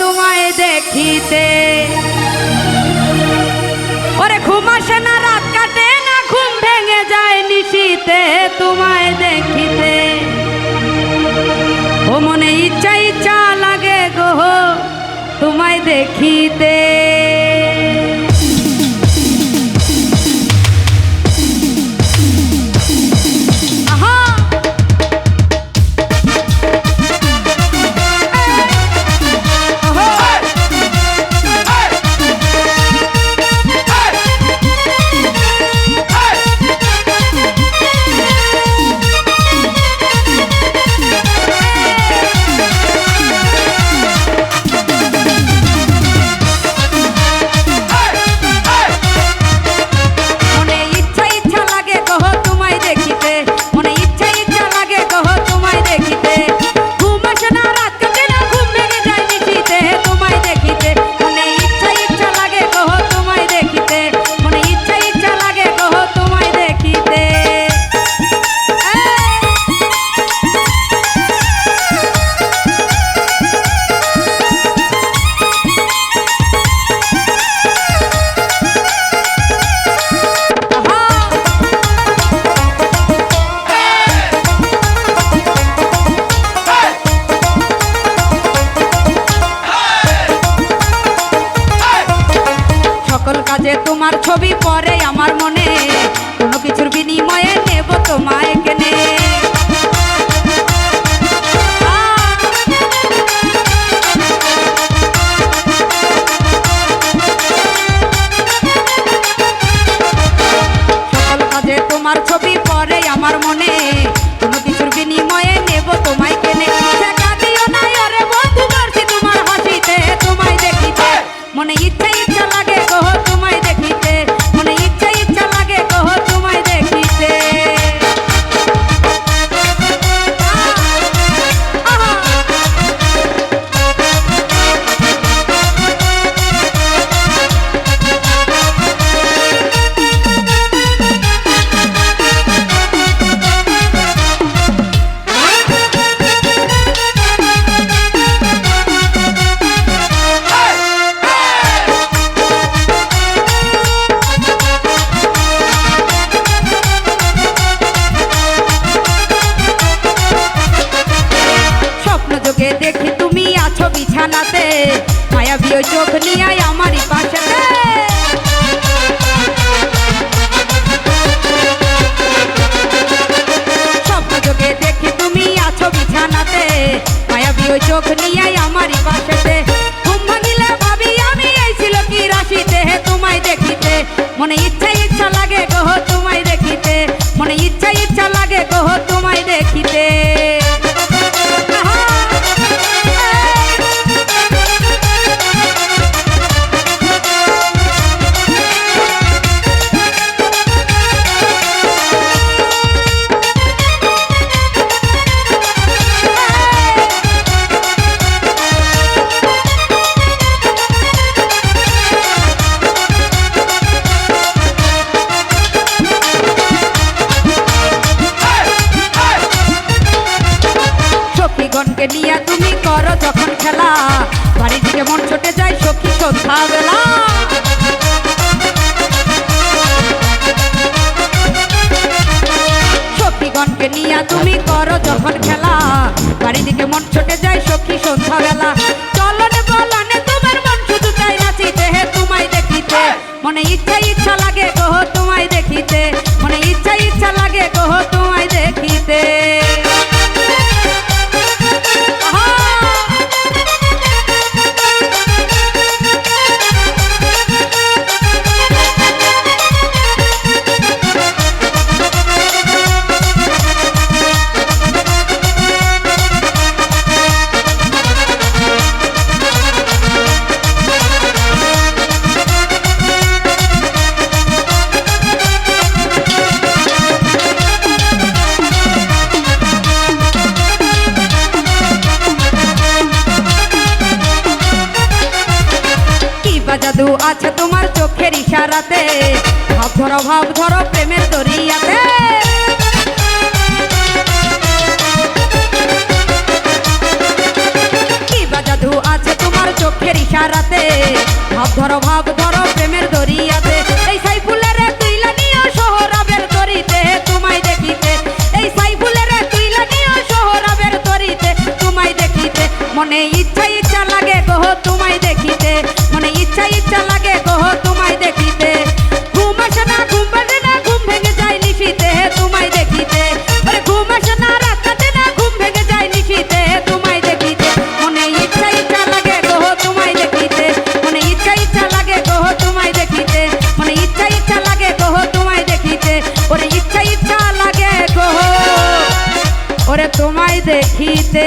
তোমায় দেখিতে। ওরে ঘুম আসে না, রাত কাটে না, ঘুম ভেঙে যায় নিশিতে, তোমায় দেখিতে। ও মনে ইচ্ছা ইচ্ছা লাগে গো, তোমায় দেখিতে। তোমার ছবি পরে আমার মনে কোনো কিছুর বিনিময়ে নেব তোমায় কেনে। তোমার ছবি পরে আমার মনে ना ते माया भी नहीं आया हमारी पास কথা বেলা। সখীগণকে নিয়া তুমি করো যখন খেলা। বাড়ি দিকে মন ছুটে যায় সখী সন্ধ্যাবেলা। চোখের ইশারাতে। ভাব ধরো ভাব ধরো প্রেমের দরিয়াতে। ওরে তোমায় দেখিতে।